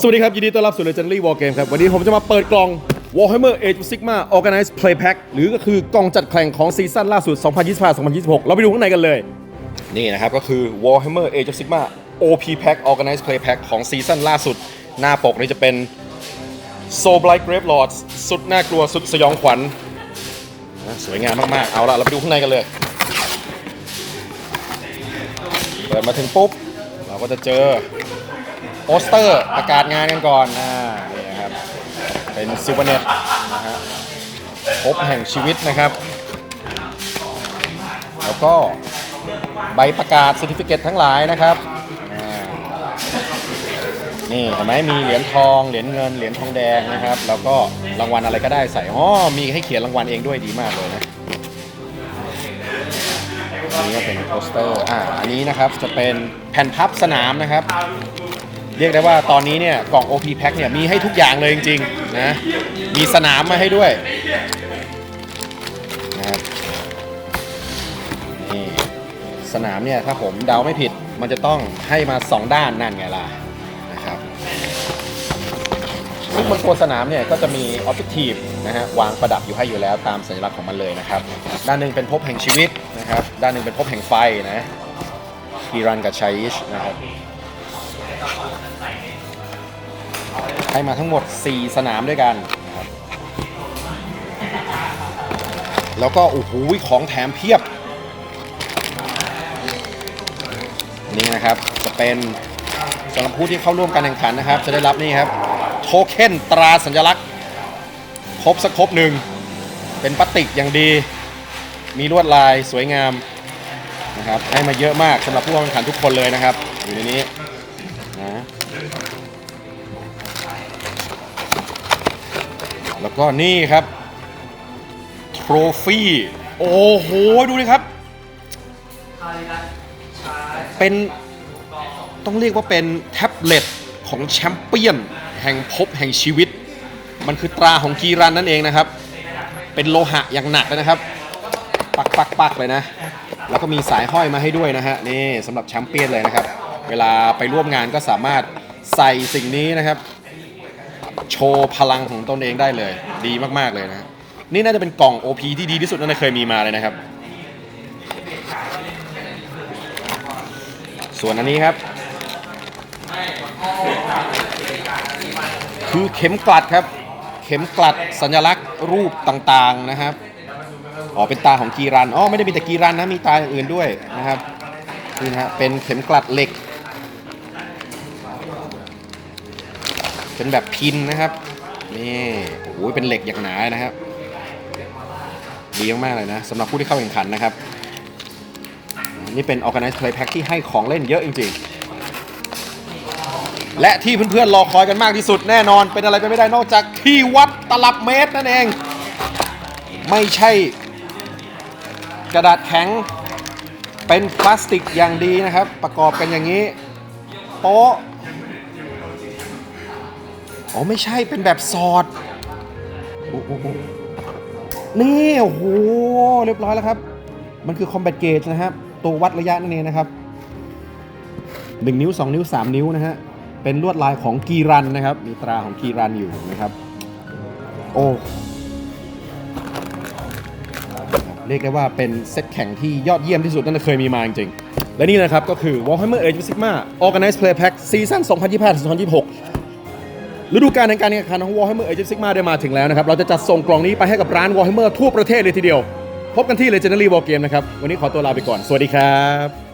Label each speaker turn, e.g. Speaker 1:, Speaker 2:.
Speaker 1: สวัสดีครับ ยินดีต้อนรับสู่ Legendary War Game ครับ วันนี้ผมจะมาเปิดกล่อง Warhammer Age of Sigma Organized Play Pack หรือก็คือกล่องจัดแข่งของซีซั่นล่าสุด 2025-2026 เราไปดูข้างในกันเลย นี่นะครับ ก็คือ Warhammer Age of Sigma OP Pack Organized Play Pack ของซีซั่นล่าสุด หน้าปกนี่จะเป็น Soul Blight Grave Lords สุดน่ากลัวสุดสยองขวัญ สวยงามมากๆ เอาละเราไปดูข้างในกันเลย เปิดมาถึงปุ๊บ เราก็จะเจอ โปสเตอร์ประกาศงานกันก่อนอ่านี่นะครับ เป็นซิวเนตนะฮะพบแห่งชีวิตนะครับ แล้วก็ใบประกาศ c e r t i f i c a t e ทั้งหลายนะครับนี่เห็นไหมมีเหรียญทอง เหรียญเงิน เหรียญทองแดงนะครับ แล้วก็รางวัลอะไรก็ได้ใส่อ๋อมีให้เขียนรางวัลเองด้วยดีมากเลยนะอันนี้ก็เป็นโปสเตอร์อ่าอันนี้นะครับจะเป็นแผ่นพับสนามนะครับ เรียกได้ว่าตอนนี้เนี่ยกล่อง OP Pack เนี่ยมีให้ทุกอย่างเลยจริงๆนะมีสนามมาให้ด้วยนะครับนี่สนามเนี่ยถ้าผมเดาไม่ผิดมันจะต้องให้มา 2 ด้านนั่นไงล่ะนะครับซึ่งบนตัวสนามเนี่ยก็จะมี Objective นะฮะวางประดับอยู่ให้อยู่แล้วตามสัญลักษณ์ของมันเลยนะครับ ด้านหนึ่งเป็นภพแห่งชีวิตนะครับ ด้านหนึ่งเป็นภพแห่งไฟนะกีรันกับชัยอิชนะครับ ให้มาทั้งหมด 4 สนามด้วยกันนะครับแล้วก็โอ้โหของแถมเพียบ นี่นะครับจะเป็นสำหรับผู้ที่เข้าร่วมการแข่งขันนะครับ จะได้รับนี่ครับ โทเค็นตราสัญลักษณ์ ครบสักครบหนึ่ง เป็นพลาสติกอย่างดี มีลวดลายสวยงามนะครับให้มาเยอะมากสำหรับผู้เข้าแข่งขันทุกคนเลยนะครับ อยู่ในนี้ แล้วก็นี่ครับโทรฟี่โอ้โห ดูดิครับ เป็นต้องเรียกว่าเป็นแท็บเล็ตของแชมเปี้ยน แห่งภพแห่งชีวิต มันคือตราของกีรันนั่นเองนะครับ เป็นโลหะอย่างหนักเลยนะครับ ปักปักปักเลยนะ แล้วก็มีสายห้อยมาให้ด้วยนะฮะนี่สำหรับแชมเปี้ยนเลยนะครับ เวลาไปร่วมงานก็สามารถใส่สิ่งนี้นะครับ โชว์พลังของตนเองได้เลย ดีมากๆเลยนะ นี่น่าจะเป็นกล่อง OP ที่ดีที่สุดนั่เคยมีมาเลยนะครับ ส่วนอันนี้ครับ คือเข็มกลัดครับ เข็มกลัดสัญลักษณ์รูปต่างๆนะครับอ๋อเป็นตาของกีรันอ๋อไม่ได้มีแต่กีรันนะมีตาอย่างอื่นด้วยนะครับนี่นะฮะเป็นเข็มกลัดเหล็ก เป็นแบบพินนะครับ นี่โอ้โหเป็นเหล็กอย่างหนานะครับ ดีมากๆเลยนะสำหรับผู้ที่เข้าแข่งขันนะครับ นี่เป็น Organized Play Pack ที่ให้ของเล่นเยอะจริง ๆ และที่เพื่อนๆรอคอยกันมากที่สุดแน่นอน เป็นอะไรไปไม่ได้นอกจากที่วัดตลับเมตรนั่นเอง ไม่ใช่กระดาษแข็งเป็นพลาสติกอย่างดีนะครับ ประกอบกันอย่างนี้โป๊ะ อ๋อไม่ใช่เป็นแบบสอด นี่โอ้โหเรียบร้อยแล้วครับ มันคือ combat gauge นะครับ ตัววัดระยะนั่นเองนะครับ 1 นิ้ว 2 นิ้ว 3 นิ้วนะฮะ เป็นลวดลายของกีรันนะครับ มีตราของกีรันอยู่นะครับ โอ้เรียกได้ว่าเป็นเซตแข่งที่ยอดเยี่ยมที่สุดนั่นเคยมีมาจริงๆและนี่นะครับก็คือ Warhammer Age of Sigma Organized Play Pack Season 2025-2026 ฤดูกาลแห่งการแข่งขันของ Warhammer Age of Sigma ได้มาถึงแล้วนะครับ เราจะจัดส่งกล่องนี้ไปให้กับร้าน Warhammer ทั่วประเทศเลยทีเดียว พบกันที่ Legendary War Game นะครับ วันนี้ขอตัวลาไปก่อน สวัสดีครับ